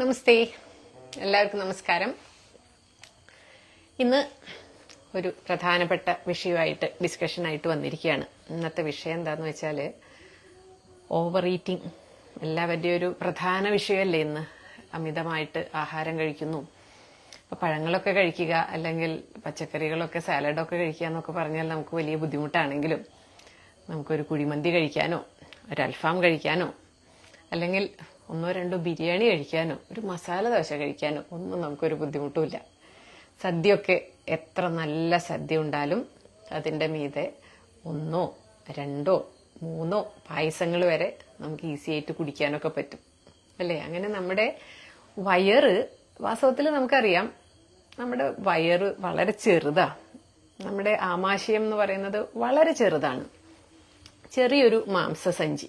നമസ്തേ. എല്ലാവർക്കും നമസ്കാരം. ഇന്ന് ഒരു പ്രധാനപ്പെട്ട വിഷയമായിട്ട് ഡിസ്കഷനായിട്ട് വന്നിരിക്കുകയാണ്. ഇന്നത്തെ വിഷയം എന്താന്ന് വെച്ചാൽ ഓവർ ഈറ്റിംഗ് എല്ലാവരുടെയും ഒരു പ്രധാന വിഷയമല്ലേ ഇന്ന്. അമിതമായിട്ട് ആഹാരം കഴിക്കുന്നു. അപ്പം പഴങ്ങളൊക്കെ കഴിക്കുക അല്ലെങ്കിൽ പച്ചക്കറികളൊക്കെ സാലഡൊക്കെ കഴിക്കുക എന്നൊക്കെ പറഞ്ഞാൽ നമുക്ക് വലിയ ബുദ്ധിമുട്ടാണെങ്കിലും നമുക്കൊരു കുഴിമന്തി കഴിക്കാനോ ഒരു അൽഫാം കഴിക്കാനോ അല്ലെങ്കിൽ ഒന്നോ രണ്ടോ ബിരിയാണി കഴിക്കാനോ ഒരു മസാല ദോശ കഴിക്കാനോ ഒന്നും നമുക്കൊരു ബുദ്ധിമുട്ടുമില്ല. സദ്യയൊക്കെ എത്ര നല്ല സദ്യ ഉണ്ടാലും അതിന്റെ മീതെ ഒന്നോ രണ്ടോ മൂന്നോ പായസങ്ങൾ വരെ നമുക്ക് ഈസി ആയിട്ട് കുടിക്കാനൊക്കെ പറ്റും. അല്ലേ? അങ്ങനെ നമ്മുടെ വയറ് വാസ്തവത്തിൽ നമുക്കറിയാം നമ്മുടെ വയറ് വളരെ ചെറുതാ. നമ്മുടെ ആമാശയം എന്ന് പറയുന്നത് വളരെ ചെറുതാണ്. ചെറിയൊരു മാംസസഞ്ചി.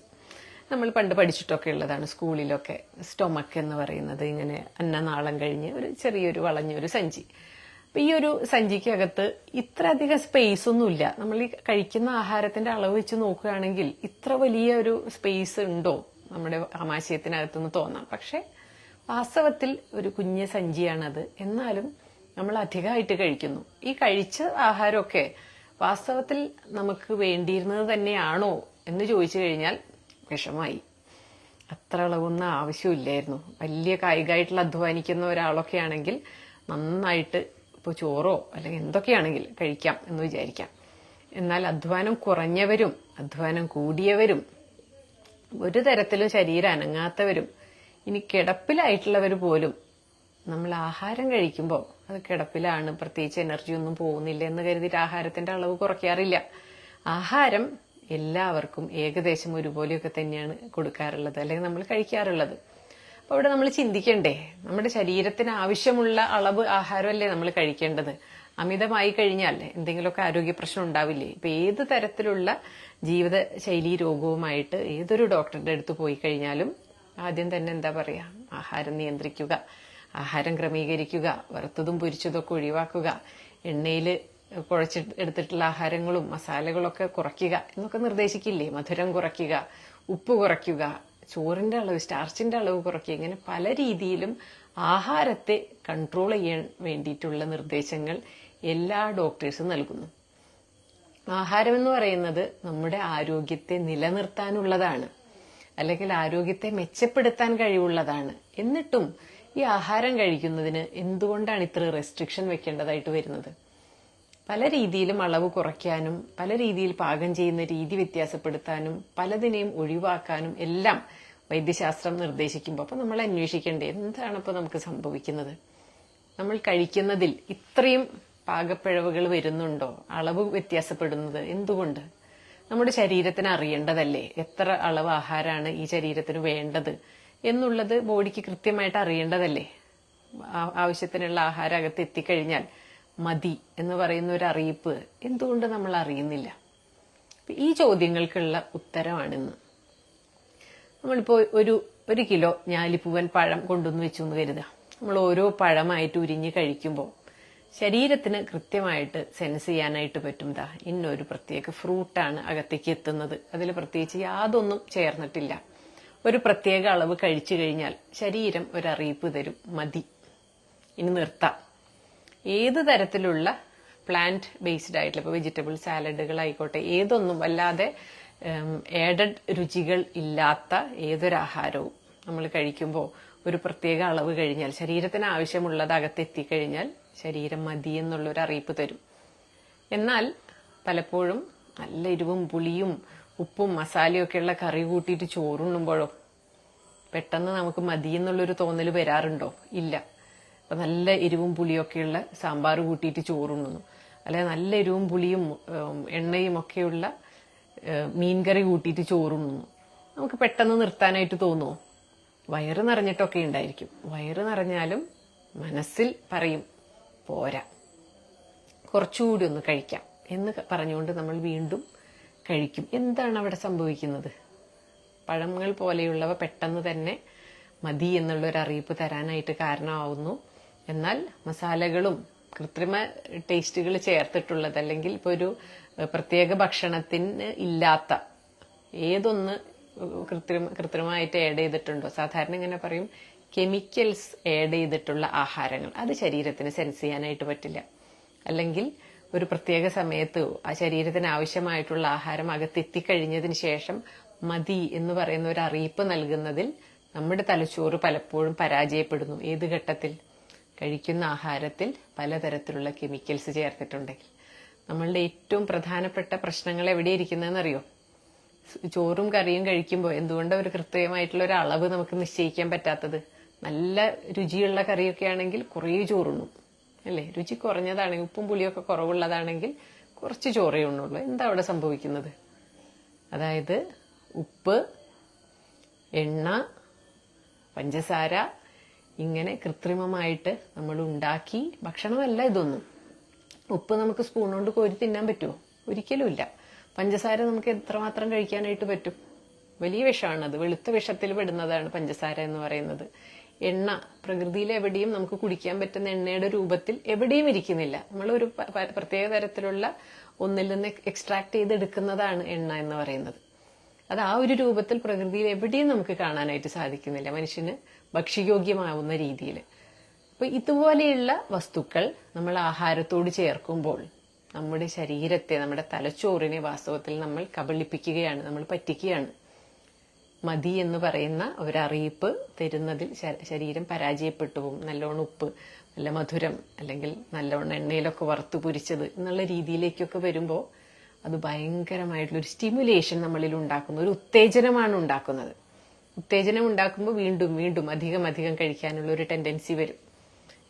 നമ്മൾ പണ്ട് പഠിച്ചിട്ടൊക്കെ ഉള്ളതാണ്. സ്കൂളിലൊക്കെ സ്റ്റൊമക്ക് എന്ന് പറയുന്നത് ഇങ്ങനെ അന്നനാളം കഴിഞ്ഞ് ഒരു ചെറിയൊരു വളഞ്ഞൊരു സഞ്ചി. അപ്പം ഈ ഒരു സഞ്ചിക്കകത്ത് ഇത്ര അധികം സ്പേസ് ഒന്നുമില്ല. നമ്മൾ ഈ കഴിക്കുന്ന ആഹാരത്തിന്റെ അളവ് വെച്ച് നോക്കുകയാണെങ്കിൽ ഇത്ര വലിയ ഒരു സ്പേസ് ഉണ്ടോ? നമ്മുടെ ആമാശയത്തിനകത്തുനിന്ന് തോന്നാം. പക്ഷേ വാസ്തവത്തിൽ ഒരു കുഞ്ഞ സഞ്ചിയാണത്. എന്നാലും നമ്മൾ അധികമായിട്ട് കഴിക്കുന്നു. ഈ കഴിച്ച ആഹാരമൊക്കെ വാസ്തവത്തിൽ നമുക്ക് വേണ്ടിയിരുന്നത് തന്നെയാണോ എന്ന് ചോദിച്ചു കഴിഞ്ഞാൽ വിഷമായി. അത്ര അളവൊന്നും ആവശ്യമില്ലായിരുന്നു. വലിയ കായികമായിട്ടുള്ള അധ്വാനിക്കുന്ന ഒരാളൊക്കെ ആണെങ്കിൽ നന്നായിട്ട് ഇപ്പോൾ ചോറോ അല്ലെങ്കിൽ എന്തൊക്കെയാണെങ്കിൽ കഴിക്കാം എന്ന് വിചാരിക്കാം. എന്നാൽ അധ്വാനം കുറഞ്ഞവരും അധ്വാനം കൂടിയവരും ഒരു തരത്തിലും ശരീരം അനങ്ങാത്തവരും ഇനി കിടപ്പിലായിട്ടുള്ളവർ പോലും നമ്മൾ ആഹാരം കഴിക്കുമ്പോൾ അത് കിടപ്പിലാണ് പ്രത്യേകിച്ച് എനർജി ഒന്നും പോകുന്നില്ല എന്ന് കരുതിയിട്ട് ആഹാരത്തിന്റെ അളവ് കുറയ്ക്കാറില്ല. ആഹാരം എല്ലാവർക്കും ഏകദേശം ഒരുപോലെയൊക്കെ തന്നെയാണ് കൊടുക്കാറുള്ളത് അല്ലെങ്കിൽ നമ്മൾ കഴിക്കാറുള്ളത്. അപ്പോൾ അവിടെ നമ്മൾ ചിന്തിക്കണ്ടേ നമ്മുടെ ശരീരത്തിന് ആവശ്യമുള്ള അളവ് ആഹാരമല്ലേ നമ്മൾ കഴിക്കേണ്ടത്? അമിതമായി കഴിഞ്ഞാൽ എന്തെങ്കിലുമൊക്കെ ആരോഗ്യ പ്രശ്നം ഉണ്ടാവില്ലേ? ഇപ്പൊ ഏത് തരത്തിലുള്ള ജീവിതശൈലി രോഗവുമായിട്ട് ഏതൊരു ഡോക്ടറുടെ അടുത്ത് പോയി കഴിഞ്ഞാലും ആദ്യം തന്നെ എന്താ പറയാ? ആഹാരം നിയന്ത്രിക്കുക ആഹാരം ക്രമീകരിക്കുക വറുത്തതും പൊരിച്ചതൊക്കെ ഒഴിവാക്കുക എണ്ണയിൽ കുഴച്ച് എടുത്തിട്ടുള്ള ആഹാരങ്ങളും മസാലകളൊക്കെ കുറയ്ക്കുക എന്നൊക്കെ നിർദ്ദേശിക്കില്ലേ? മധുരം കുറയ്ക്കുക ഉപ്പ് കുറയ്ക്കുക ചോറിന്റെ അളവ് സ്റ്റാർച്ചിന്റെ അളവ് കുറയ്ക്കുക ഇങ്ങനെ പല രീതിയിലും ആഹാരത്തെ കൺട്രോൾ ചെയ്യാൻ വേണ്ടിയിട്ടുള്ള നിർദ്ദേശങ്ങൾ എല്ലാ ഡോക്ടേഴ്സും നൽകുന്നു. ആഹാരം എന്ന് പറയുന്നത് നമ്മുടെ ആരോഗ്യത്തെ നിലനിർത്താനുള്ളതാണ് അല്ലെങ്കിൽ ആരോഗ്യത്തെ മെച്ചപ്പെടുത്താൻ കഴിവുള്ളതാണ്. എന്നിട്ടും ഈ ആഹാരം കഴിക്കുന്നതിന് എന്തുകൊണ്ടാണ് ഇത്ര റെസ്ട്രിക്ഷൻ വെക്കേണ്ടതായിട്ട് വരുന്നത്? പല രീതിയിലും അളവ് കുറയ്ക്കാനും പല രീതിയിൽ പാകം ചെയ്യുന്ന രീതി വ്യത്യാസപ്പെടുത്താനും പലതിനെയും ഒഴിവാക്കാനും എല്ലാം വൈദ്യശാസ്ത്രം നിർദ്ദേശിക്കുമ്പോൾ അപ്പൊ നമ്മൾ അന്വേഷിക്കേണ്ടേ എന്താണ് ഇപ്പോൾ നമുക്ക് സംഭവിക്കുന്നത്? നമ്മൾ കഴിക്കുന്നതിൽ ഇത്രയും പാകപ്പിഴവുകൾ വരുന്നുണ്ടോ? അളവ് വ്യത്യാസപ്പെടുന്നത് എന്തുകൊണ്ട്? നമ്മുടെ ശരീരത്തിന് അറിയേണ്ടതല്ലേ? എത്ര അളവ് ആഹാരമാണ് ഈ ശരീരത്തിന് വേണ്ടത് എന്നുള്ളത് ബോഡിക്ക് കൃത്യമായിട്ട് അറിയേണ്ടതല്ലേ? ആവശ്യത്തിനുള്ള ആഹാരം അകത്ത് എത്തിക്കഴിഞ്ഞാൽ മതി എന്ന് പറയുന്ന ഒരു അറിയിപ്പ് എന്തുകൊണ്ട് നമ്മൾ അറിയുന്നില്ല? ഈ ചോദ്യങ്ങൾക്കുള്ള ഉത്തരമാണിന്ന്. നമ്മളിപ്പോ ഒരു ഒരു കിലോ ഞാലിപ്പൂവൻ പഴം കൊണ്ടുവന്ന് വെച്ചു എന്ന് കരുതുക നമ്മൾ ഓരോ പഴമായിട്ട് ഉരിഞ്ഞ് കഴിക്കുമ്പോൾ ശരീരത്തിന് കൃത്യമായിട്ട് സെൻസ് ചെയ്യാനായിട്ട് പറ്റും ദാ ഇന്നൊരു പ്രത്യേക ഫ്രൂട്ടാണ് അകത്തേക്ക് എത്തുന്നത്. അതിൽ പ്രത്യേകിച്ച് യാതൊന്നും ചേർന്നിട്ടില്ല. ഒരു പ്രത്യേക അളവ് കഴിച്ചു കഴിഞ്ഞാൽ ശരീരം ഒരു തരും. മതി. ഇനി നിർത്താം. ഏത് തരത്തിലുള്ള പ്ലാന്റ് ബേസ്ഡ് ആയിട്ടുള്ള ഇപ്പോൾ വെജിറ്റബിൾ സാലഡുകൾ ആയിക്കോട്ടെ ഏതൊന്നും അല്ലാതെ ഏഡഡ് രുചികൾ ഇല്ലാത്ത ഏതൊരാഹാരവും നമ്മൾ കഴിക്കുമ്പോൾ ഒരു പ്രത്യേക അളവ് കഴിഞ്ഞാൽ ശരീരത്തിന് ആവശ്യമുള്ളത് അകത്തെത്തിക്കഴിഞ്ഞാൽ ശരീരം മതി എന്നുള്ളൊരു അറിയിപ്പ് തരും. എന്നാൽ പലപ്പോഴും നല്ല എരിവും പുളിയും ഉപ്പും മസാലയും ഒക്കെയുള്ള കറി കൂട്ടിയിട്ട് ചോറുണ്ണുമ്പോഴോ പെട്ടെന്ന് നമുക്ക് മതി എന്നുള്ളൊരു തോന്നൽ വരാറുണ്ടോ? ഇല്ല. അപ്പൊ നല്ല എരിവും പുളിയൊക്കെയുള്ള സാമ്പാർ കൂട്ടിയിട്ട് ചോറുണ്ണുന്നു അല്ലെ നല്ല എരിവും പുളിയും എണ്ണയും ഒക്കെയുള്ള മീൻകറി കൂട്ടിയിട്ട് ചോറുണ്ണുന്നു നമുക്ക് പെട്ടെന്ന് നിർത്താനായിട്ട് തോന്നുമോ വയറ് നിറഞ്ഞിട്ടൊക്കെ ഉണ്ടായിരിക്കും. വയറ് നിറഞ്ഞാലും മനസ്സിൽ പറയും പോരാ കുറച്ചുകൂടി ഒന്ന് കഴിക്കാം. എന്ന് പറഞ്ഞുകൊണ്ട് നമ്മൾ വീണ്ടും കഴിക്കും. എന്താണ് അവിടെ സംഭവിക്കുന്നത്? പഴങ്ങൾ പോലെയുള്ളവ പെട്ടെന്ന് തന്നെ മതി എന്നുള്ള ഒരു അറിയിപ്പ് തരാനായിട്ട് കാരണമാവുന്നു. എന്നാൽ മസാലകളും കൃത്രിമ ടേസ്റ്റുകൾ ചേർത്തിട്ടുള്ളത് അല്ലെങ്കിൽ ഇപ്പോൾ ഒരു പ്രത്യേക ഭക്ഷണത്തിന് ഇല്ലാത്ത ഏതൊന്ന് കൃത്രിമ കൃത്രിമമായിട്ട് ആഡ് ചെയ്തിട്ടുണ്ടോ? സാധാരണ ഇങ്ങനെ പറയും കെമിക്കൽസ് ആഡ് ചെയ്തിട്ടുള്ള ആഹാരങ്ങൾ. അത് ശരീരത്തിന് സെൻസ് ചെയ്യാനായിട്ട് പറ്റില്ല. അല്ലെങ്കിൽ ഒരു പ്രത്യേക സമയത്ത് ആ ശരീരത്തിന് ആവശ്യമായിട്ടുള്ള ആഹാരം അകത്തെത്തിക്കഴിഞ്ഞതിന് ശേഷം മതി എന്ന് പറയുന്ന ഒരു അറിയിപ്പ് നൽകുന്നതിൽ നമ്മുടെ തലച്ചോറ് പലപ്പോഴും പരാജയപ്പെടുന്നു. ഏത് ഘട്ടത്തിൽ? കഴിക്കുന്ന ആഹാരത്തിൽ പലതരത്തിലുള്ള കെമിക്കൽസ് ചേർത്തിട്ടുണ്ടെങ്കിൽ. നമ്മളുടെ ഏറ്റവും പ്രധാനപ്പെട്ട പ്രശ്നങ്ങൾ എവിടെ ഇരിക്കുന്നതെന്നറിയോ ചോറും കറിയും കഴിക്കുമ്പോൾ എന്തുകൊണ്ടാണ് ഒരു കൃത്യമായിട്ടുള്ള ഒരു അളവ് നമുക്ക് നിശ്ചയിക്കാൻ പറ്റാത്തത്? നല്ല രുചിയുള്ള കറിയൊക്കെ ആണെങ്കിൽ കുറേ ചോറുണ്ണും. അല്ലേ? രുചി കുറഞ്ഞതാണെങ്കിൽ ഉപ്പും പുളിയൊക്കെ കുറവുള്ളതാണെങ്കിൽ കുറച്ച് ചോറേ ഉണ്ണുള്ളൂ. എന്താ അവിടെ സംഭവിക്കുന്നത്? അതായത് ഉപ്പ് എണ്ണ പഞ്ചസാര ഇങ്ങനെ കൃത്രിമമായിട്ട് നമ്മൾ ഉണ്ടാക്കി. ഭക്ഷണമല്ല ഇതൊന്നും. ഉപ്പ് നമുക്ക് സ്പൂൺ കൊണ്ട് കോരി തിന്നാൻ പറ്റുമോ? ഒരിക്കലുമില്ല പഞ്ചസാര നമുക്ക് എത്രമാത്രം കഴിക്കാനായിട്ട് പറ്റും? വലിയ വിഷമാണത് വെളുത്ത വിഷത്തിൽ പെടുന്നതാണ് പഞ്ചസാര എന്ന് പറയുന്നത്. എണ്ണ പ്രകൃതിയിൽ എവിടെയും നമുക്ക് കുടിക്കാൻ പറ്റുന്ന എണ്ണയുടെ രൂപത്തിൽ എവിടെയും ഇരിക്കുന്നില്ല. നമ്മൾ ഒരു പ്രത്യേക തരത്തിലുള്ള ഒന്നിൽ നിന്ന് എക്സ്ട്രാക്ട് ചെയ്തെടുക്കുന്നതാണ് എണ്ണ എന്ന് പറയുന്നത്. അത് ആ ഒരു രൂപത്തിൽ പ്രകൃതിയിൽ എവിടെയും നമുക്ക് കാണാനായിട്ട് സാധിക്കുന്നില്ല. മനുഷ്യന് ഭക്ഷ്യയോഗ്യമാവുന്ന രീതിയിൽ. അപ്പൊ ഇതുപോലെയുള്ള വസ്തുക്കൾ നമ്മൾ ആഹാരത്തോട് ചേർക്കുമ്പോൾ നമ്മുടെ ശരീരത്തെ നമ്മുടെ തലച്ചോറിനെ വാസ്തവത്തിൽ നമ്മൾ കബളിപ്പിക്കുകയാണ് നമ്മൾ പറ്റിക്കുകയാണ്. മതി എന്ന് പറയുന്ന ഒരറിയിപ്പ് തരുന്നതിൽ ശരീരം പരാജയപ്പെട്ടു പോകും. നല്ലോണം ഉപ്പ് നല്ല മധുരം അല്ലെങ്കിൽ നല്ലോണം എണ്ണയിലൊക്കെ വറുത്തു പൊരിച്ചത് എന്നുള്ള രീതിയിലേക്കൊക്കെ വരുമ്പോൾ അത് ഭയങ്കരമായിട്ടുള്ളൊരു സ്റ്റിമുലേഷൻ നമ്മളിൽ ഉണ്ടാക്കുന്ന. ഒരു ഉത്തേജനമാണ് ഉണ്ടാക്കുന്നത്. ഉത്തേജനം ഉണ്ടാക്കുമ്പോൾ വീണ്ടും വീണ്ടും അധികം അധികം കഴിക്കാനുള്ള ഒരു ടെൻഡൻസി വരും.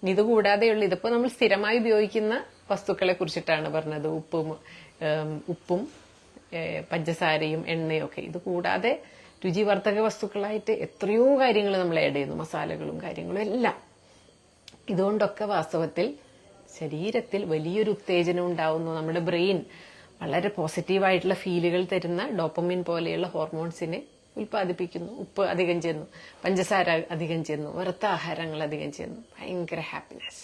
ഇനി ഇത് കൂടാതെയുള്ള ഇതിപ്പോൾ നമ്മൾ സ്ഥിരമായി ഉപയോഗിക്കുന്ന വസ്തുക്കളെ കുറിച്ചിട്ടാണ് പറഞ്ഞത്. ഉപ്പും ഉപ്പും പഞ്ചസാരയും എണ്ണയും ഒക്കെ. ഇത് കൂടാതെ രുചിവർദ്ധക വസ്തുക്കളായിട്ട് എത്രയോ കാര്യങ്ങൾ നമ്മൾ ആഡ് ചെയ്യുന്നു. മസാലകളും കാര്യങ്ങളും എല്ലാം. ഇതുകൊണ്ടൊക്കെ വാസ്തവത്തിൽ ശരീരത്തിൽ വലിയൊരു ഉത്തേജനം ഉണ്ടാവുന്നു. നമ്മുടെ ബ്രെയിൻ വളരെ പോസിറ്റീവായിട്ടുള്ള ഫീലുകൾ തരുന്ന ഡോപ്പമിൻ പോലെയുള്ള ഹോർമോൺസിനെ ഉൽപ്പാദിപ്പിക്കുന്നു. ഉപ്പ് അധികം ചെയ്യുന്നു പഞ്ചസാര അധികം ചെയ്യുന്നു വറുത്ത ആഹാരങ്ങൾ അധികം ചെയ്യുന്നു ഭയങ്കര ഹാപ്പിനെസ്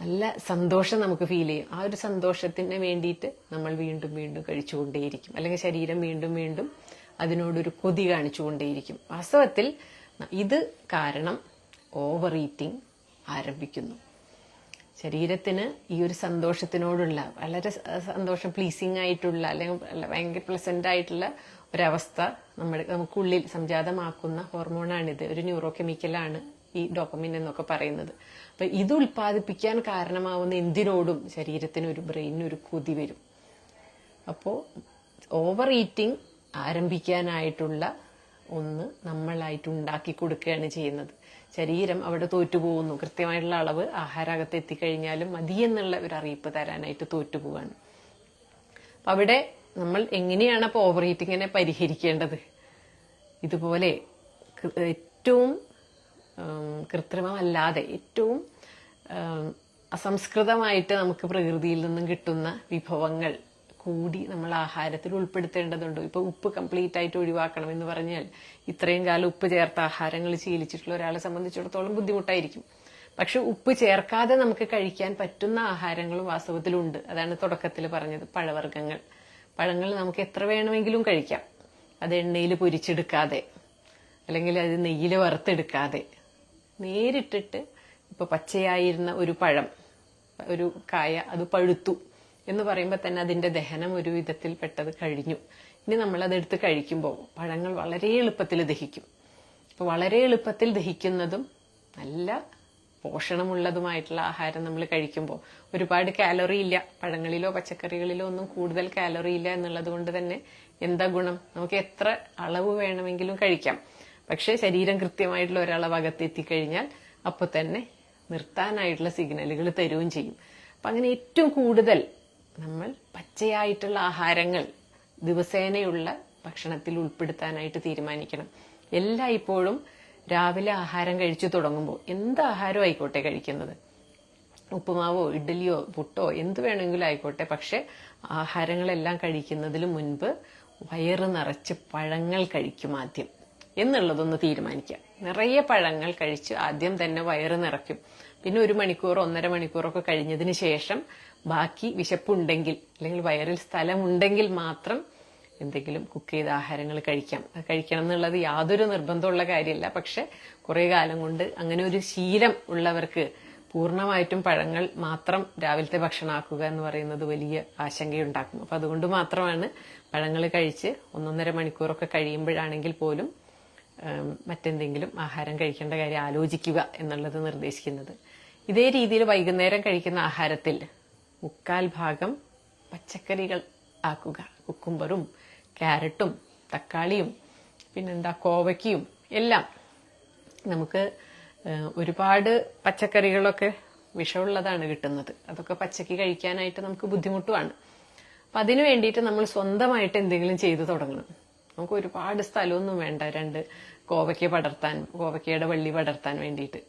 നല്ല സന്തോഷം നമുക്ക് ഫീൽ ചെയ്യും. ആ ഒരു സന്തോഷത്തിന് വേണ്ടിയിട്ട് നമ്മൾ വീണ്ടും വീണ്ടും കഴിച്ചുകൊണ്ടേയിരിക്കും. അല്ലെങ്കിൽ ശരീരം വീണ്ടും വീണ്ടും അതിനോടൊരു കൊതി കാണിച്ചുകൊണ്ടേയിരിക്കും. വാസ്തവത്തിൽ ഇത് കാരണം ഓവർ ഈറ്റിംഗ് ആരംഭിക്കുന്നു. ശരീരത്തിന് ഈ ഒരു സന്തോഷത്തിനോടുള്ള വളരെ സന്തോഷം പ്ലീസിങ് ആയിട്ടുള്ള അല്ലെങ്കിൽ ഭയങ്കര പ്ലസന്റ് ആയിട്ടുള്ള ഒരവസ്ഥ നമ്മുടെ നമുക്കുള്ളിൽ സംജാതമാക്കുന്ന ഹോർമോണാണിത്. ഒരു ന്യൂറോ കെമിക്കലാണ് ഈ ഡോപ്പമിൻ എന്നൊക്കെ പറയുന്നത്. അപ്പൊ ഇത് ഉൽപ്പാദിപ്പിക്കാൻ കാരണമാവുന്ന എന്തിനോടും ശരീരത്തിന് ഒരു ബ്രെയിനിന് ഒരു കൊതി വരും. അപ്പോൾ ഓവർ ഈറ്റിംഗ് ആരംഭിക്കാനായിട്ടുള്ള ഒന്ന് നമ്മളായിട്ട് ഉണ്ടാക്കി കൊടുക്കുകയാണ് ചെയ്യുന്നത്. ശരീരം അവിടെ തോറ്റുപോകുന്നു. കൃത്യമായിട്ടുള്ള അളവ് ആഹാരകത്ത് എത്തിക്കഴിഞ്ഞാലും മതി എന്നുള്ള ഒരു അറിയിപ്പ് തരാനായിട്ട് തോറ്റുപോവാണ്. അപ്പൊ അവിടെ നമ്മൾ എങ്ങനെയാണ് അപ്പോൾ ഓവർ ഈറ്റിങ്ങിനെ പരിഹരിക്കേണ്ടത്? ഇതുപോലെ ഏറ്റവും കൃത്രിമമല്ലാതെ ഏറ്റവും അസംസ്കൃതമായിട്ട് നമുക്ക് പ്രകൃതിയിൽ നിന്നും കിട്ടുന്ന വിഭവങ്ങൾ കൂടി നമ്മൾ ആഹാരത്തിൽ ഉൾപ്പെടുത്തേണ്ടതുണ്ട്. ഇപ്പൊ ഉപ്പ് കംപ്ലീറ്റ് ആയിട്ട് ഒഴിവാക്കണം എന്ന് പറഞ്ഞാൽ ഇത്രയും കാലം ഉപ്പ് ചേർത്ത ആഹാരങ്ങൾ ശീലിച്ചിട്ടുള്ള ഒരാളെ സംബന്ധിച്ചിടത്തോളം ബുദ്ധിമുട്ടായിരിക്കും. പക്ഷെ ഉപ്പ് ചേർക്കാതെ നമുക്ക് കഴിക്കാൻ പറ്റുന്ന ആഹാരങ്ങളും വാസ്തവത്തിലുണ്ട്. അതാണ് തുടക്കത്തിൽ പറഞ്ഞത് പഴവർഗങ്ങൾ. പഴങ്ങൾ നമുക്ക് എത്ര വേണമെങ്കിലും കഴിക്കാം. അത് എണ്ണയിൽ പൊരിച്ചെടുക്കാതെ അല്ലെങ്കിൽ അത് നെയ്യിൽ വറുത്തെടുക്കാതെ. നേരിട്ടിട്ട് ഇപ്പൊ പച്ചയായിരുന്ന ഒരു പഴം ഒരു കായ അത് പഴുത്തു. എന്ന് പറയുമ്പോൾ തന്നെ അതിന്റെ ദഹനം ഒരു വിധത്തിൽ പെട്ടത് കഴിഞ്ഞു. ഇനി നമ്മൾ അതെടുത്ത് കഴിക്കുമ്പോൾ പഴങ്ങൾ വളരെ എളുപ്പത്തിൽ ദഹിക്കും. അപ്പോൾ വളരെ എളുപ്പത്തിൽ ദഹിക്കുന്നതും നല്ല പോഷണമുള്ളതുമായിട്ടുള്ള ആഹാരം നമ്മൾ കഴിക്കുമ്പോൾ ഒരുപാട് കാലറി ഇല്ല. പഴങ്ങളിലോ പച്ചക്കറികളിലോ ഒന്നും കൂടുതൽ കാലറി ഇല്ല എന്നുള്ളത് കൊണ്ട് തന്നെ എന്താ ഗുണം? നമുക്ക് എത്ര അളവ് വേണമെങ്കിലും കഴിക്കാം. പക്ഷെ ശരീരം കൃത്യമായിട്ടുള്ള ഒരളവ് അകത്തെത്തിക്കഴിഞ്ഞാൽ അപ്പോൾ തന്നെ നിർത്താനായിട്ടുള്ള സിഗ്നലുകൾ തരുകയും ചെയ്യും. അപ്പൊ അങ്ങനെ ഏറ്റവും കൂടുതൽ നമ്മൾ പച്ചയായിട്ടുള്ള ആഹാരങ്ങൾ ദിവസേനയുള്ള ഭക്ഷണത്തിൽ ഉൾപ്പെടുത്താനായിട്ട് തീരുമാനിക്കണം. എല്ലാ ഇപ്പോഴും രാവിലെ ആഹാരം കഴിച്ചു തുടങ്ങുമ്പോൾ എന്ത് ആഹാരം ആയിക്കോട്ടെ കഴിക്കുന്നത്? ഉപ്പുമാവോ ഇഡ്ഡലിയോ പുട്ടോ എന്ത് വേണമെങ്കിലും ആയിക്കോട്ടെ. പക്ഷെ ആഹാരങ്ങളെല്ലാം കഴിക്കുന്നതിന് മുൻപ് വയറ് നിറച്ച് പഴങ്ങൾ കഴിക്കും ആദ്യം. എന്നുള്ളതൊന്ന് തീരുമാനിക്കുക. നിറയെ പഴങ്ങൾ കഴിച്ച് ആദ്യം തന്നെ വയറ് നിറയ്ക്കും. പിന്നെ ഒരു മണിക്കൂർ ഒന്നര മണിക്കൂറൊക്കെ കഴിഞ്ഞതിന് ശേഷം ബാക്കി വിശപ്പുണ്ടെങ്കിൽ അല്ലെങ്കിൽ വയറിൽ സ്ഥലമുണ്ടെങ്കിൽ മാത്രം എന്തെങ്കിലും കുക്ക് ചെയ്ത ആഹാരങ്ങൾ കഴിക്കാം. കഴിക്കണം എന്നുള്ളത് യാതൊരു നിർബന്ധമുള്ള കാര്യമല്ല. പക്ഷെ കുറേ കാലം കൊണ്ട് അങ്ങനെ ഒരു ശീലം ഉള്ളവർക്ക് പൂർണമായിട്ടും പഴങ്ങൾ മാത്രം രാവിലത്തെ ഭക്ഷണമാക്കുക എന്ന് പറയുന്നത് വലിയ ആശങ്കയുണ്ടാക്കും. അപ്പൊ അതുകൊണ്ട് മാത്രമാണ് പഴങ്ങൾ കഴിച്ച് ഒന്നൊന്നര മണിക്കൂറൊക്കെ കഴിയുമ്പോഴാണെങ്കിൽ പോലും മറ്റെന്തെങ്കിലും ആഹാരം കഴിക്കേണ്ട കാര്യം ആലോചിക്കുക എന്നുള്ളത് നിർദ്ദേശിക്കുന്നത്. ഇതേ രീതിയിൽ വൈകുന്നേരം കഴിക്കുന്ന ആഹാരത്തിൽ മുക്കാൽ ഭാഗം പച്ചക്കറികൾ ആക്കുക. കുക്കുംബറും ക്യാരറ്റും തക്കാളിയും പിന്നെന്താ കോവയ്ക്കയും എല്ലാം നമുക്ക് ഒരുപാട് പച്ചക്കറികളൊക്കെ വിഷമുള്ളതാണ് കിട്ടുന്നത്. അതൊക്കെ പച്ചക്ക് കഴിക്കാനായിട്ട് നമുക്ക് ബുദ്ധിമുട്ടുമാണ് അപ്പം അതിനു വേണ്ടിയിട്ട് നമ്മൾ സ്വന്തമായിട്ട് എന്തെങ്കിലും ചെയ്തു തുടങ്ങണം. നമുക്ക് ഒരുപാട് സ്ഥലമൊന്നും വേണ്ട. രണ്ട് കോവയ്ക്ക പടർത്താൻ കോവയ്ക്കയുടെ വള്ളി പടർത്താൻ വേണ്ടിയിട്ട്.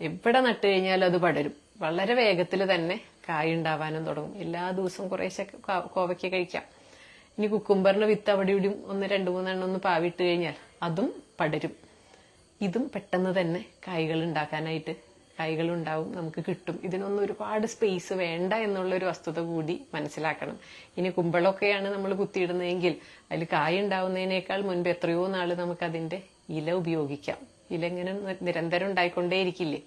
എവിടെ നട്ട് കഴിഞ്ഞാലും അത് പടരും. വളരെ വേഗത്തിൽ തന്നെ കായ ഉണ്ടാവാനും തുടങ്ങും. എല്ലാ ദിവസവും കുറേശ്ശെ കോവയ്ക്ക കഴിക്കാം. ഇനി കുക്കുംബറിന് വിത്ത് അവിടെ ഇവിടെയും ഒന്ന് രണ്ട് മൂന്നെണ്ണം ഒന്ന് പാവിട്ട് കഴിഞ്ഞാൽ അതും പടരും. ഇതും പെട്ടെന്ന് തന്നെ കായ്കൾ ഉണ്ടാക്കാനായിട്ട് കായ്കൾ ഉണ്ടാവും നമുക്ക് കിട്ടും. ഇതിനൊന്നും ഒരുപാട് സ്പേസ് വേണ്ട എന്നുള്ള ഒരു വസ്തുത കൂടി മനസ്സിലാക്കണം. ഇനി കുമ്പളൊക്കെയാണ് നമ്മൾ കുത്തിയിടുന്നതെങ്കിൽ അതിൽ കായ ഉണ്ടാവുന്നതിനേക്കാൾ മുൻപ് എത്രയോ നാൾ നമുക്ക് അതിന്റെ ഇല ഉപയോഗിക്കാം. ഇല ഇങ്ങനെ നിരന്തരം ഉണ്ടായിക്കൊണ്ടേയിരിക്കില്ലേ?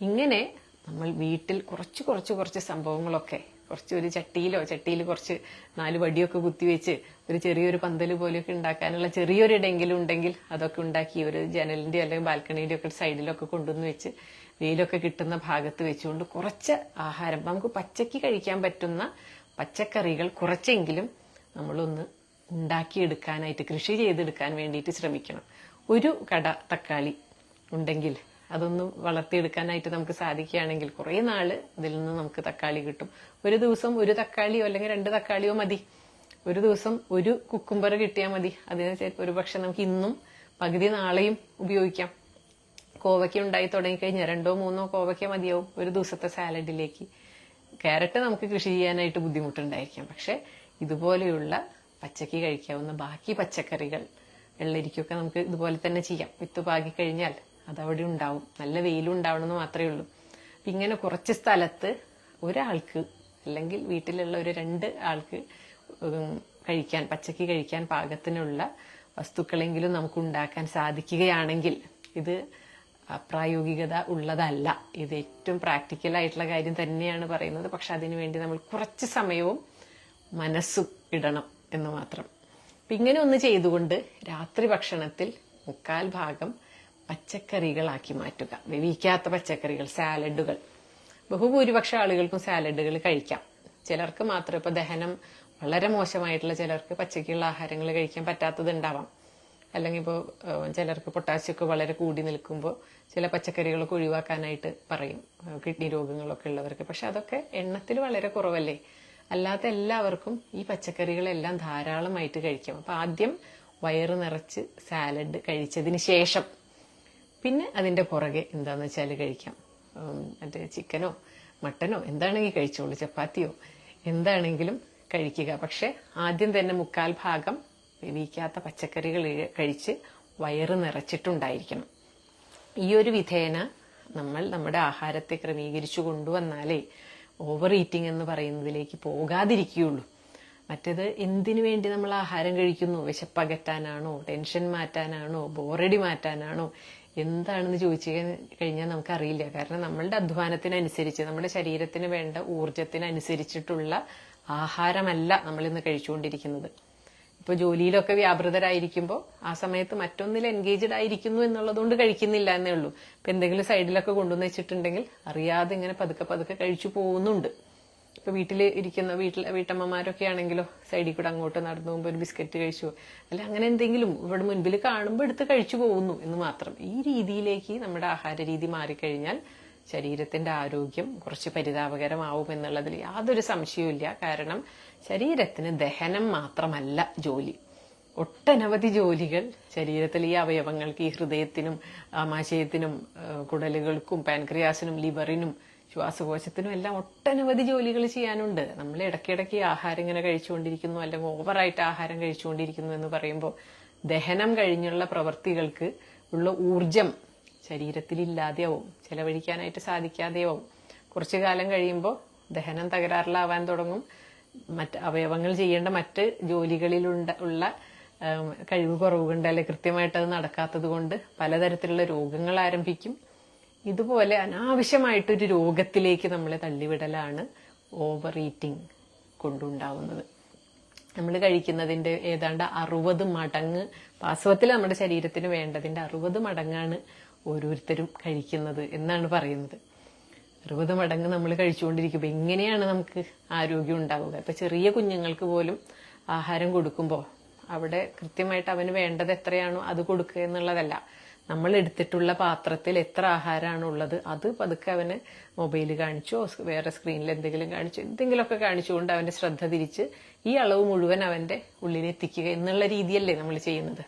ഇങ്ങനെ നമ്മൾ വീട്ടിൽ കുറച്ച് കുറച്ച് കുറച്ച് സംഭവങ്ങളൊക്കെ കുറച്ച് ഒരു ചട്ടിയിലോ ചട്ടിയിൽ കുറച്ച് നാല് വടിയൊക്കെ കുത്തിവെച്ച് ഒരു ചെറിയൊരു പന്തൽ പോലെയൊക്കെ ഉണ്ടാക്കാനുള്ള ചെറിയൊരു ഇടെങ്കിലും ഉണ്ടെങ്കിൽ അതൊക്കെ ഉണ്ടാക്കി ഒരു ജനലിന്റെ അല്ലെങ്കിൽ ബാൽക്കണിയുടെ ഒക്കെ സൈഡിലൊക്കെ കൊണ്ടുവന്ന് വെച്ച് വെയിലൊക്കെ കിട്ടുന്ന ഭാഗത്ത് വെച്ചുകൊണ്ട് കുറച്ച് ആഹാരം. നമുക്ക് പച്ചക്ക് കഴിക്കാൻ പറ്റുന്ന പച്ചക്കറികൾ കുറച്ചെങ്കിലും നമ്മളൊന്ന് ഉണ്ടാക്കിയെടുക്കാനായിട്ട് കൃഷി ചെയ്തെടുക്കാൻ വേണ്ടിയിട്ട് ശ്രമിക്കണം. ഒരു കട തക്കാളി ഉണ്ടെങ്കിൽ അതൊന്ന് വളർത്തിയെടുക്കാനായിട്ട് നമുക്ക് സാധിക്കുകയാണെങ്കിൽ കുറേ നാൾ അതിൽ നിന്ന് നമുക്ക് തക്കാളി കിട്ടും. ഒരു ദിവസം ഒരു തക്കാളിയോ അല്ലെങ്കിൽ രണ്ട് തക്കാളിയോ മതി. ഒരു ദിവസം ഒരു കുക്കുംബർ കിട്ടിയാൽ മതി. അതിന് ഒരു പക്ഷെ നമുക്ക് ഇന്നും പകുതി നാളെയും ഉപയോഗിക്കാം. കോവയ്ക്ക ഉണ്ടായി തുടങ്ങിക്കഴിഞ്ഞാൽ രണ്ടോ മൂന്നോ കോവയ്ക്ക മതിയാവും ഒരു ദിവസത്തെ സാലഡിലേക്ക്. ക്യാരറ്റ് നമുക്ക് കൃഷി ചെയ്യാനായിട്ട് ബുദ്ധിമുട്ടുണ്ടായിരിക്കാം. പക്ഷെ ഇതുപോലെയുള്ള പച്ചക്ക് കഴിക്കാവുന്ന ബാക്കി പച്ചക്കറികൾ വെള്ളരിക്കൊക്കെ നമുക്ക് ഇതുപോലെ തന്നെ ചെയ്യാം. വിത്ത് പാകി കഴിഞ്ഞാൽ അതവിടെ ഉണ്ടാവും. നല്ല വെയിലും ഉണ്ടാവണമെന്ന് മാത്രമേ ഉള്ളൂ. അപ്പം ഇങ്ങനെ കുറച്ച് സ്ഥലത്ത് ഒരാൾക്ക് അല്ലെങ്കിൽ വീട്ടിലുള്ള ഒരു രണ്ട് ആൾക്ക് കഴിക്കാൻ പച്ചക്ക് കഴിക്കാൻ പാകത്തിനുള്ള വസ്തുക്കളെങ്കിലും നമുക്ക് ഉണ്ടാക്കാൻ സാധിക്കുകയാണെങ്കിൽ ഇത് അപ്രായോഗികത ഉള്ളതല്ല. ഇത് ഏറ്റവും പ്രാക്ടിക്കൽ ആയിട്ടുള്ള കാര്യം തന്നെയാണ് പറയുന്നത്. പക്ഷെ അതിനുവേണ്ടി നമ്മൾ കുറച്ച് സമയവും മനസ്സും ഇടണം എന്ന് മാത്രം. അപ്പം ഇങ്ങനെ ഒന്ന് ചെയ്തുകൊണ്ട് രാത്രി ഭക്ഷണത്തിൽ മുക്കാൽ ഭാഗം പച്ചക്കറികളാക്കി മാറ്റുക. വേവിക്കാത്ത പച്ചക്കറികൾ സാലഡുകൾ. ബഹുഭൂരിപക്ഷം ആളുകൾക്കും സാലഡുകൾ കഴിക്കാം. ചിലർക്ക് മാത്രം ഇപ്പം ദഹനം വളരെ മോശമായിട്ടുള്ള ചിലർക്ക് പച്ചക്കുള്ള ആഹാരങ്ങൾ കഴിക്കാൻ പറ്റാത്തത് ഉണ്ടാവാം അല്ലെങ്കിൽ ഇപ്പോൾ ചിലർക്ക് പൊട്ടാസ്യമൊക്കെ വളരെ കൂടി നിൽക്കുമ്പോൾ ചില പച്ചക്കറികളൊക്കെ ഒഴിവാക്കാനായിട്ട് പറയും കിഡ്നി രോഗങ്ങളൊക്കെ ഉള്ളവർക്ക്. പക്ഷെ അതൊക്കെ എണ്ണത്തിൽ വളരെ കുറവല്ലേ? അല്ലാത്ത എല്ലാവർക്കും ഈ പച്ചക്കറികളെല്ലാം ധാരാളമായിട്ട് കഴിക്കാം. അപ്പോൾ ആദ്യം വയറ് നിറച്ച് സാലഡ് കഴിച്ചതിന് ശേഷം പിന്നെ അതിന്റെ പുറകെ എന്താണെന്ന് വെച്ചാൽ കഴിക്കാം. മറ്റേ ചിക്കനോ മട്ടനോ എന്താണെങ്കിൽ കഴിച്ചോളൂ. ചപ്പാത്തിയോ എന്താണെങ്കിലും കഴിക്കുക. പക്ഷെ ആദ്യം തന്നെ മുക്കാൽ ഭാഗം വേവിക്കാത്ത പച്ചക്കറികൾ കഴിച്ച് വയറ് നിറച്ചിട്ടുണ്ടായിരിക്കണം. ഈ ഒരു വിധേന നമ്മൾ നമ്മുടെ ആഹാരത്തെ ക്രമീകരിച്ചു കൊണ്ടുവന്നാലേ ഓവർ ഈറ്റിംഗ് എന്ന് പറയുന്നതിലേക്ക് പോകാതിരിക്കുകയുള്ളൂ. മറ്റേത് എന്തിനു വേണ്ടി നമ്മൾ ആഹാരം കഴിക്കുന്നു? വിശപ്പകറ്റാനാണോ? ടെൻഷൻ മാറ്റാനാണോ? ബോറടി മാറ്റാനാണോ? എന്താണെന്ന് ചോദിച്ചു കഴിഞ്ഞാൽ നമുക്കറിയില്ല. കാരണം നമ്മളുടെ അധ്വാനത്തിനനുസരിച്ച് നമ്മുടെ ശരീരത്തിന് വേണ്ട ഊർജത്തിനനുസരിച്ചിട്ടുള്ള ആഹാരമല്ല നമ്മൾ ഇന്ന് കഴിച്ചുകൊണ്ടിരിക്കുന്നത്. ഇപ്പൊ ജോലിയിലൊക്കെ വ്യാപൃതരായിരിക്കുമ്പോൾ ആ സമയത്ത് മറ്റൊന്നിൽ എൻഗേജ്ഡ് ആയിരിക്കുന്നു എന്നുള്ളതുകൊണ്ട് കഴിക്കുന്നില്ല എന്നേ ഉള്ളൂ. ഇപ്പൊ എന്തെങ്കിലും സൈഡിലൊക്കെ കൊണ്ടുവന്ന് വെച്ചിട്ടുണ്ടെങ്കിൽ അറിയാതെ ഇങ്ങനെ പതുക്കെ പതുക്കെ കഴിച്ചു പോകുന്നുണ്ട്. ഇപ്പൊ വീട്ടിൽ ഇരിക്കുന്ന വീട്ടിൽ വീട്ടമ്മമാരൊക്കെ ആണെങ്കിലോ സൈഡിൽ കൂടെ അങ്ങോട്ട് നടന്നു പോകുമ്പോൾ ഒരു ബിസ്ക്കറ്റ് കഴിച്ചു അല്ല അങ്ങനെ എന്തെങ്കിലും ഇവിടെ മുൻപിൽ കാണുമ്പോൾ എടുത്ത് കഴിച്ചു പോകുന്നു എന്ന് മാത്രം. ഈ രീതിയിലേക്ക് നമ്മുടെ ആഹാര രീതി മാറിക്കഴിഞ്ഞാൽ ശരീരത്തിന്റെ ആരോഗ്യം കുറച്ച് പരിതാപകരമാവും എന്നുള്ളതിൽ യാതൊരു സംശയവുമില്ല. കാരണം ശരീരത്തിന് ദഹനം മാത്രമല്ല ജോലി. ഒട്ടനവധി ജോലികൾ ശരീരത്തിൽ ഈ അവയവങ്ങൾക്ക് ഈ ഹൃദയത്തിനും ആമാശയത്തിനും കുടലുകൾക്കും പാൻക്രിയാസിനും ലിവറിനും ശ്വാസകോശത്തിനും എല്ലാം ഒട്ടനവധി ജോലികൾ ചെയ്യാനുണ്ട്. നമ്മൾ ഇടയ്ക്കിടയ്ക്ക് ആഹാരം ഇങ്ങനെ കഴിച്ചുകൊണ്ടിരിക്കുന്നു അല്ലെങ്കിൽ ഓവറായിട്ട് ആഹാരം കഴിച്ചുകൊണ്ടിരിക്കുന്നു എന്ന് പറയുമ്പോൾ ദഹനം കഴിഞ്ഞുള്ള പ്രവൃത്തികൾക്ക് ഉള്ള ഊർജം ശരീരത്തിൽ ഇല്ലാതെയാവും ചെലവഴിക്കാനായിട്ട് സാധിക്കാതെയാവും. കുറച്ചു കാലം കഴിയുമ്പോൾ ദഹനം തകരാറിലാവാൻ തുടങ്ങും. മറ്റ് അവയവങ്ങൾ ചെയ്യേണ്ട മറ്റ് ജോലികളിലുണ്ട ഉള്ള കഴിവ് കുറവുകൊണ്ട് അല്ലെ? കൃത്യമായിട്ട് അത് നടക്കാത്തത് കൊണ്ട് പലതരത്തിലുള്ള രോഗങ്ങൾ ആരംഭിക്കും. ഇതുപോലെ അനാവശ്യമായിട്ടൊരു രോഗത്തിലേക്ക് നമ്മളെ തള്ളിവിടലാണ് ഓവർ ഈറ്റിംഗ് കൊണ്ടുണ്ടാവുന്നത്. നമ്മൾ കഴിക്കുന്നതിന്റെ ഏതാണ്ട് അറുപത് മടങ്ങ് വാസ്തവത്തിൽ നമ്മുടെ ശരീരത്തിന് വേണ്ടതിന്റെ അറുപത് മടങ്ങാണ് ഓരോരുത്തരും കഴിക്കുന്നത് എന്നാണ് പറയുന്നത്. അറുപത് മടങ്ങ് നമ്മൾ കഴിച്ചുകൊണ്ടിരിക്കുമ്പോൾ എങ്ങനെയാണ് നമുക്ക് ആരോഗ്യം ഉണ്ടാവുക? ഇപ്പൊ ചെറിയ കുഞ്ഞുങ്ങൾക്ക് പോലും ആഹാരം കൊടുക്കുമ്പോൾ അവിടെ കൃത്യമായിട്ട് അവന് വേണ്ടത് എത്രയാണോ അത് കൊടുക്കുക എന്നുള്ളതല്ല. നമ്മൾ എടുത്തിട്ടുള്ള പാത്രത്തിൽ എത്ര ആഹാരമാണ് ഉള്ളത് അത് പതുക്കെ അവന് മൊബൈൽ കാണിച്ചോ വേറെ സ്ക്രീനിൽ എന്തെങ്കിലും കാണിച്ചോ എന്തെങ്കിലുമൊക്കെ കാണിച്ചുകൊണ്ട് അവന്റെ ശ്രദ്ധ തിരിച്ച് ഈ അളവ് മുഴുവൻ അവന്റെ ഉള്ളിലെത്തിക്കുക എന്നുള്ള രീതിയല്ലേ നമ്മൾ ചെയ്യുന്നത്.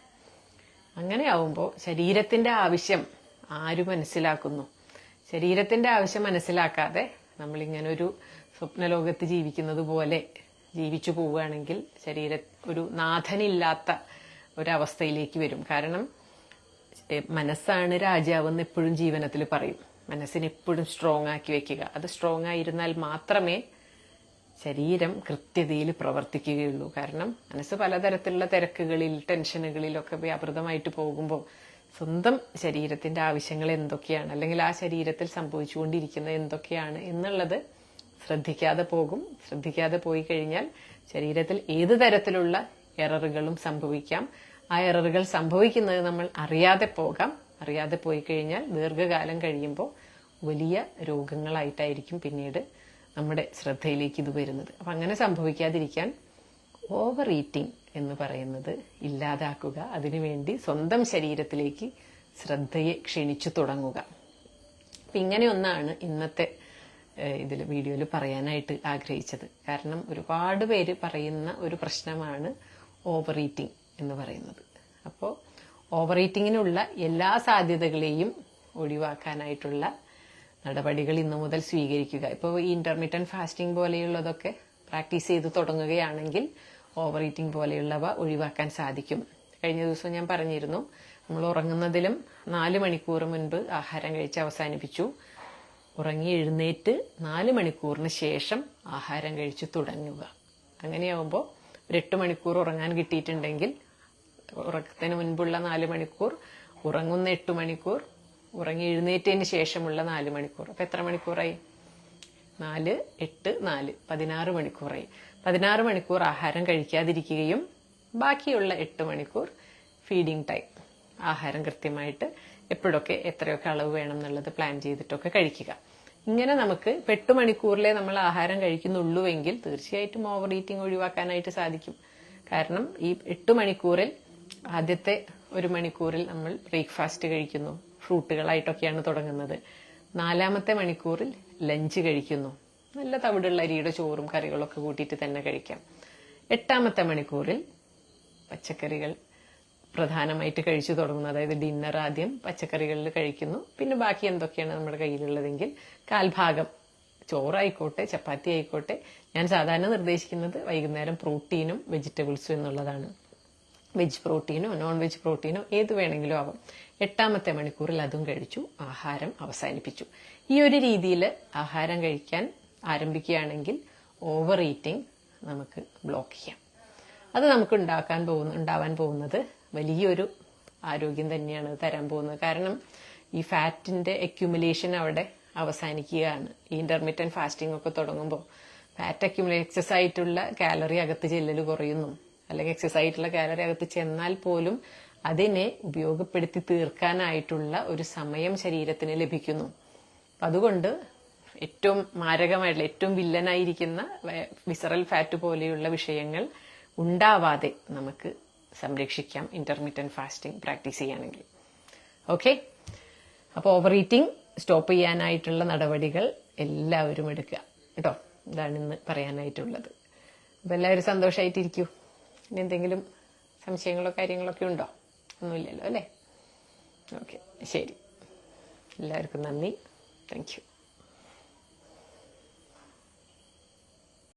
അങ്ങനെ ആവുമ്പോൾ ശരീരത്തിന്റെ ആവശ്യം ആര് മനസ്സിലാക്കുന്നു. ശരീരത്തിന്റെ ആവശ്യം മനസ്സിലാക്കാതെ നമ്മളിങ്ങനെ ഒരു സ്വപ്നലോകത്ത് ജീവിക്കുന്നത് പോലെ ജീവിച്ചു പോവുകയാണെങ്കിൽ ശരീര ഒരു നാഥനില്ലാത്ത ഒരവസ്ഥയിലേക്ക് വരും. കാരണം മനസ്സാണ് രാജാവെന്ന് എപ്പോഴും ജീവനത്തിൽ പറയും. മനസ്സിനെ എപ്പോഴും സ്ട്രോങ് ആക്കി വെക്കുക. അത് സ്ട്രോങ് ആയിരുന്നാൽ മാത്രമേ ശരീരം കൃത്യതയിൽ പ്രവർത്തിക്കുകയുള്ളൂ. കാരണം മനസ്സ് പലതരത്തിലുള്ള തിരക്കുകളിൽ ടെൻഷനുകളിലൊക്കെ വ്യാപൃതമായിട്ട് പോകുമ്പോൾ സ്വന്തം ശരീരത്തിന്റെ ആവശ്യങ്ങൾ എന്തൊക്കെയാണ്? അല്ലെങ്കിൽ ആ ശരീരത്തിൽ സംഭവിച്ചുകൊണ്ടിരിക്കുന്നത് എന്തൊക്കെയാണ് എന്നുള്ളത് ശ്രദ്ധിക്കാതെ പോകും. ശ്രദ്ധിക്കാതെ പോയി കഴിഞ്ഞാൽ ശരീരത്തിൽ ഏത് തരത്തിലുള്ള എററുകളും സംഭവിക്കാം. ആ എററുകൾ സംഭവിക്കുന്നത് നമ്മൾ അറിയാതെ പോകാം. അറിയാതെ പോയി കഴിഞ്ഞാൽ ദീർഘകാലം കഴിയുമ്പോൾ വലിയ രോഗങ്ങളായിട്ടായിരിക്കും പിന്നീട് നമ്മുടെ ശ്രദ്ധയിലേക്ക് ഇത് വരുന്നത്. അപ്പം അങ്ങനെ സംഭവിക്കാതിരിക്കാൻ ഓവർ ഈറ്റിംഗ് എന്ന് പറയുന്നത് ഇല്ലാതാക്കുക. അതിനുവേണ്ടി സ്വന്തം ശരീരത്തിലേക്ക് ശ്രദ്ധയെ ക്ഷണിച്ചു തുടങ്ങുക. അപ്പം ഇങ്ങനെ ഒന്നാണ് ഇന്നത്തെ ഇതിൽ വീഡിയോയിൽ പറയാനായിട്ട് ആഗ്രഹിച്ചത്. കാരണം ഒരുപാട് പേര് പറയുന്ന ഒരു പ്രശ്നമാണ് ഓവർ ഈറ്റിംഗ് എന്ന് പറയുന്നത്. അപ്പോൾ ഓവർ ഈറ്റിങ്ങിനുള്ള എല്ലാ സാധ്യതകളെയും ഒഴിവാക്കാനായിട്ടുള്ള നടപടികൾ ഇന്നു മുതൽ സ്വീകരിക്കുക. ഇപ്പോൾ ഈ ഇന്റർമീഡിയറ്റ് ഫാസ്റ്റിംഗ് പോലെയുള്ളതൊക്കെ പ്രാക്ടീസ് ചെയ്ത് തുടങ്ങുകയാണെങ്കിൽ ഓവർ ഈറ്റിംഗ് പോലെയുള്ളവ ഒഴിവാക്കാൻ സാധിക്കും. കഴിഞ്ഞ ദിവസം ഞാൻ പറഞ്ഞിരുന്നു നമ്മൾ ഉറങ്ങുന്നതിലും നാല് മണിക്കൂർ മുൻപ് ആഹാരം കഴിച്ച് അവസാനിപ്പിച്ചു. ഉറങ്ങി എഴുന്നേറ്റ് നാല് മണിക്കൂറിന് ശേഷം ആഹാരം കഴിച്ച് തുടങ്ങുക. അങ്ങനെയാവുമ്പോൾ ഒരു എട്ട് മണിക്കൂർ ഉറങ്ങാൻ കിട്ടിയിട്ടുണ്ടെങ്കിൽ ഉറക്കത്തിന് മുൻപുള്ള നാല് മണിക്കൂർ ഉറങ്ങുന്ന എട്ട് മണിക്കൂർ ഉറങ്ങി എഴുന്നേറ്റതിന് ശേഷമുള്ള നാല് മണിക്കൂർ. അപ്പോൾ എത്ര മണിക്കൂറായി? നാല് എട്ട് നാല്. പതിനാറ് മണിക്കൂറായി. പതിനാറ് മണിക്കൂർ ആഹാരം കഴിക്കാതിരിക്കുകയും ബാക്കിയുള്ള എട്ട് മണിക്കൂർ ഫീഡിംഗ് ടൈം ആഹാരം കൃത്യമായിട്ട് എപ്പോഴൊക്കെ എത്രയൊക്കെ അളവ് വേണം എന്നുള്ളത് പ്ലാൻ ചെയ്തിട്ടൊക്കെ കഴിക്കുക. ഇങ്ങനെ നമുക്ക് എട്ട് മണിക്കൂറിലെ നമ്മൾ ആഹാരം കഴിക്കുന്നുള്ളൂവെങ്കിൽ തീർച്ചയായിട്ടും ഓവർ ഈറ്റിംഗ് ഒഴിവാക്കാനായിട്ട് സാധിക്കും. കാരണം ഈ എട്ട് മണിക്കൂറിൽ ആദ്യത്തെ ഒരു മണിക്കൂറിൽ നമ്മൾ ബ്രേക്ക്ഫാസ്റ്റ് കഴിക്കുന്നു. ഫ്രൂട്ടുകളായിട്ടൊക്കെയാണ് തുടങ്ങുന്നത്. നാലാമത്തെ മണിക്കൂറിൽ ലഞ്ച് കഴിക്കുന്നു. നല്ല തവിടുള്ള അരിയുടെ ചോറും കറികളൊക്കെ കൂട്ടിയിട്ട് തന്നെ കഴിക്കാം. എട്ടാമത്തെ മണിക്കൂറിൽ പച്ചക്കറികൾ പ്രധാനമായിട്ട് കഴിച്ചു തുടങ്ങുന്നു. അതായത് ഡിന്നർ ആദ്യം പച്ചക്കറികളിൽ കഴിക്കുന്നു. പിന്നെ ബാക്കി എന്തൊക്കെയാണ് നമ്മുടെ കയ്യിലുള്ളതെങ്കിൽ കാൽഭാഗം ചോറായിക്കോട്ടെ ചപ്പാത്തി ആയിക്കോട്ടെ. ഞാൻ സാധാരണ നിർദ്ദേശിക്കുന്നത് വൈകുന്നേരം പ്രോട്ടീനും വെജിറ്റബിൾസും എന്നുള്ളതാണ്. വെജ് പ്രോട്ടീനോ നോൺ വെജ് പ്രോട്ടീനോ ഏത് വേണമെങ്കിലും ആവാം. എട്ടാമത്തെ മണിക്കൂറിൽ അതും കഴിച്ചു ആഹാരം അവസാനിപ്പിച്ചു. ഈ ഒരു രീതിയിൽ ആഹാരം കഴിക്കാൻ ആരംഭിക്കുകയാണെങ്കിൽ ഓവർ ഈറ്റിംഗ് നമുക്ക് ബ്ലോക്ക് ചെയ്യാം. അത് നമുക്ക് ഉണ്ടാക്കാൻ പോകുന്ന ഉണ്ടാവാൻ പോകുന്നത് വലിയൊരു ആരോഗ്യം തന്നെയാണ് തരാൻ പോകുന്നത്. കാരണം ഈ ഫാറ്റിന്റെ അക്യുമുലേഷൻ അവിടെ അവസാനിക്കുകയാണ്. ഈ ഇന്റർമീഡിയറ്റ് ഫാസ്റ്റിംഗ് ഒക്കെ തുടങ്ങുമ്പോൾ ഫാറ്റ് അക്യുമുലേ എക്സസ് ആയിട്ടുള്ള കാലറി അകത്ത് ചെല്ലൽ കുറയുന്നു. അല്ലെങ്കിൽ എക്സസ് ആയിട്ടുള്ള കാലറി അകത്ത് ചെന്നാൽ പോലും അതിനെ ഉപയോഗപ്പെടുത്തി തീർക്കാനായിട്ടുള്ള ഒരു സമയം ശരീരത്തിന് ലഭിക്കുന്നു. അതുകൊണ്ട് ഏറ്റവും മാരകമായിട്ടുള്ള ഏറ്റവും വില്ലനായിരിക്കുന്ന വിസറൽ ഫാറ്റ് പോലെയുള്ള വിഷയങ്ങൾ ഉണ്ടാവാതെ നമുക്ക് സംരക്ഷിക്കാം ഇന്റർമീഡിയറ്റ് ഫാസ്റ്റിംഗ് പ്രാക്ടീസ് ചെയ്യുകയാണെങ്കിൽ ഓക്കെ അപ്പോൾ ഓവർ ഈറ്റിംഗ് സ്റ്റോപ്പ് ചെയ്യാനായിട്ടുള്ള നടപടികൾ എല്ലാവരും എടുക്കുക. കേട്ടോ? ഇതാണ് ഇന്ന് പറയാനായിട്ടുള്ളത്. അപ്പോൾ എല്ലാവരും സന്തോഷമായിട്ടിരിക്കൂ ഇനി എന്തെങ്കിലും സംശയങ്ങളോ കാര്യങ്ങളൊക്കെ ഉണ്ടോ? ഒന്നുമില്ലല്ലോ അല്ലേ? ഓക്കെ ശരി. എല്ലാവർക്കും നന്ദി. Thank you